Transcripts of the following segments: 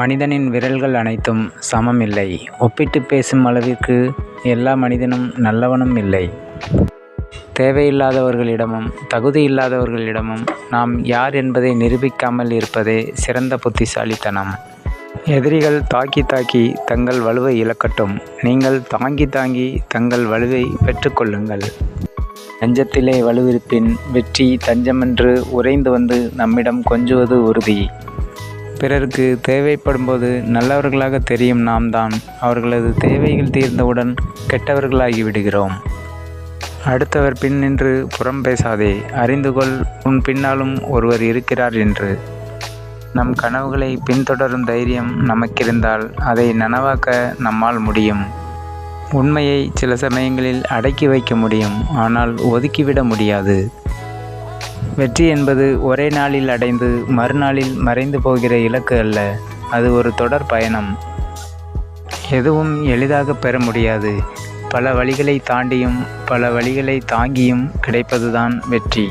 மனிதனின் விரல்கள் அனைத்தும் சமம் இல்லை. ஒப்பிட்டு பேசும் அளவிற்கு எல்லா மனிதனும் நல்லவனும் இல்லை. தேவையில்லாதவர்களிடமும் தகுதியில்லாதவர்களிடமும் நாம் யார் என்பதை நிரூபிக்காமல் இருப்பதே சிறந்த புத்திசாலித்தனம். எதிரிகள் தாக்கி தாக்கி தங்கள் வலுவை இழக்கட்டும். நீங்கள் தாங்கி தாங்கி தங்கள் வலுவை பெற்றுக்கொள்ளுங்கள் நெஞ்சத்திலே வலுவிருப்பின் வெற்றி தஞ்சமென்று உறைந்து வந்து நம்மிடம் கொஞ்சுவது உறுதி. பிறருக்கு தேவைப்படும்போது நல்லவர்களாக தெரியும் நாம் தான் அவர்களது தேவைகள் தீர்ந்தவுடன் கெட்டவர்களாகி விடுகிறோம். அடுத்தவர் பின் நின்று புறம் பேசாதே. அறிந்து கொள் உன் பின்னாலும் ஒருவர் இருக்கிறார் என்று. நம் கனவுகளை பின்தொடரும் தைரியம் நமக்கிருந்தால் அதை நனவாக்க நம்மால் முடியும். உண்மையை சில சமயங்களில் அடக்கி வைக்க முடியும் ஆனால் ஒதுக்கிவிட முடியாது. வெற்றி என்பது ஒரே நாளில் அடைந்து மறுநாளில் மறைந்து போகிற இலக்கு அல்ல. அது ஒரு தொடர் பயணம். எதுவும் எளிதாக பெற முடியாது. பல வழிகளை தாண்டியும் பல வழிகளை தாங்கியும் கிடைப்பதுதான் வெற்றி.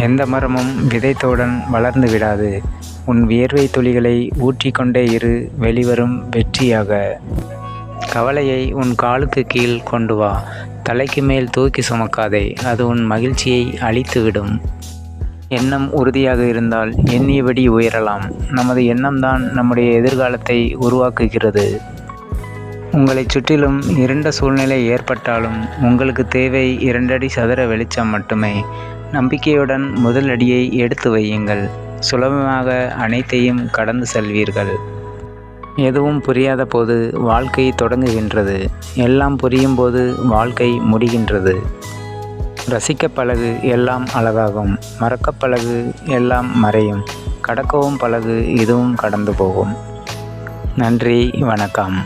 எந்த மரமும் விதைத்தவுடன் வளர்ந்து விடாது. உன் வியர்வை துளிகளை ஊற்றிக்கொண்டே இரு வெளிவரும் வெற்றியாக. கவலையை உன் காலுக்கு கீழ் கொண்டு வா. தலைக்கு மேல் தூக்கி சுமக்காதே அது உன் மகிழ்ச்சியை அழித்துவிடும். எண்ணம் உறுதியாக இருந்தால் எண்ணியபடி உயரலாம். நமது எண்ணம்தான் நம்முடைய எதிர்காலத்தை உருவாக்குகிறது. உங்களைச் சுற்றிலும் இரண்ட சூழ்நிலை ஏற்பட்டாலும் உங்களுக்கு தேவை இரண்டடி சதுர வெளிச்சம் மட்டுமே. நம்பிக்கையுடன் முதல் அடியை எடுத்து வையுங்கள். சுலபமாக அனைத்தையும் கடந்து செல்வீர்கள். எதுவும் புரியாத போது வாழ்க்கை தொடங்குகின்றது. எல்லாம் புரியும் போது வாழ்க்கை முடிகின்றது. ரசிக்க பழகு எல்லாம் அழகாகும். மறக்க பழகு எல்லாம் மறையும். கடக்கவும் பழகு இதுவும் கடந்து போகும். நன்றி வணக்கம்.